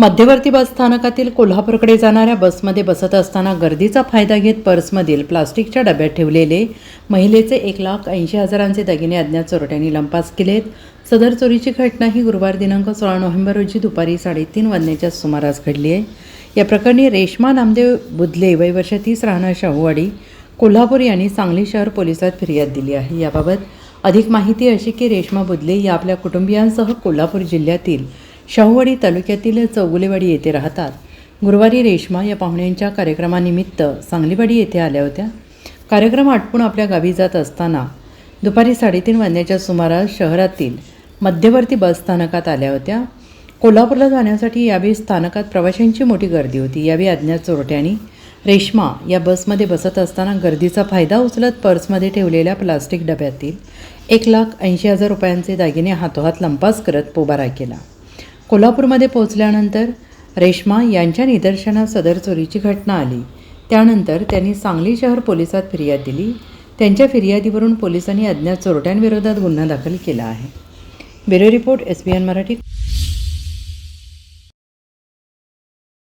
मध्यवर्ती बस स्थानकातील कोल्हापूरकडे जाणाऱ्या बसमध्ये बसत असताना गर्दीचा फायदा घेत पर्समधील प्लास्टिकच्या डब्यात ठेवलेले महिलेचे एक लाख ऐंशी हजारांचे दागिने अज्ञात चोरट्यांनी लंपास केलेत. सदर चोरीची घटना ही गुरुवार दिनांक सोळा नोव्हेंबर रोजी दुपारी साडेतीन वाजण्याच्या सुमारास घडली आहे. या प्रकरणी रेश्मा नामदेव बुधले वय वर्ष तीस राहणार शाहूवाडी. कोल्हापूर यांनी सांगली शहर पोलिसात फिर्याद दिली आहे. याबाबत अधिक माहिती अशी की रेश्मा बुधले या आपल्या कुटुंबियांसह कोल्हापूर जिल्ह्यातील शाहूवाडी तालुक्यातील चौगुलेवाडी येथे राहतात. गुरुवारी रेश्मा या पाहुण्यांच्या कार्यक्रमानिमित्त सांगलीवाडी येथे आल्या होत्या. कार्यक्रम आटपून आपल्या गावी जात असताना दुपारी साडेतीन वाजण्याच्या सुमारास शहरातील मध्यवर्ती बस स्थानकात आल्या होत्या. कोल्हापूरला जाण्यासाठी यावेळी स्थानकात प्रवाशांची मोठी गर्दी होती. यावेळी अज्ञात चोरट्यांनी रेश्मा या बसमध्ये बसत असताना गर्दीचा फायदा उचलत पर्समध्ये ठेवलेल्या प्लास्टिक डब्यातील एक लाख ऐंशी हजार रुपयांचे दागिने हातोहात लंपास करत पोबारा केला. कोल्हापूरमध्ये पोहोचल्यानंतर रेश्मा यांच्या निदर्शनात सदर चोरीची घटना आली. त्यानंतर त्यांनी सांगली शहर पोलिसात फिर्याद दिली. त्यांच्या फिर्यादीवरून पोलिसांनी अज्ञात चोरट्यांविरोधात गुन्हा दाखल केला आहे. Bureau report S B N Marathi.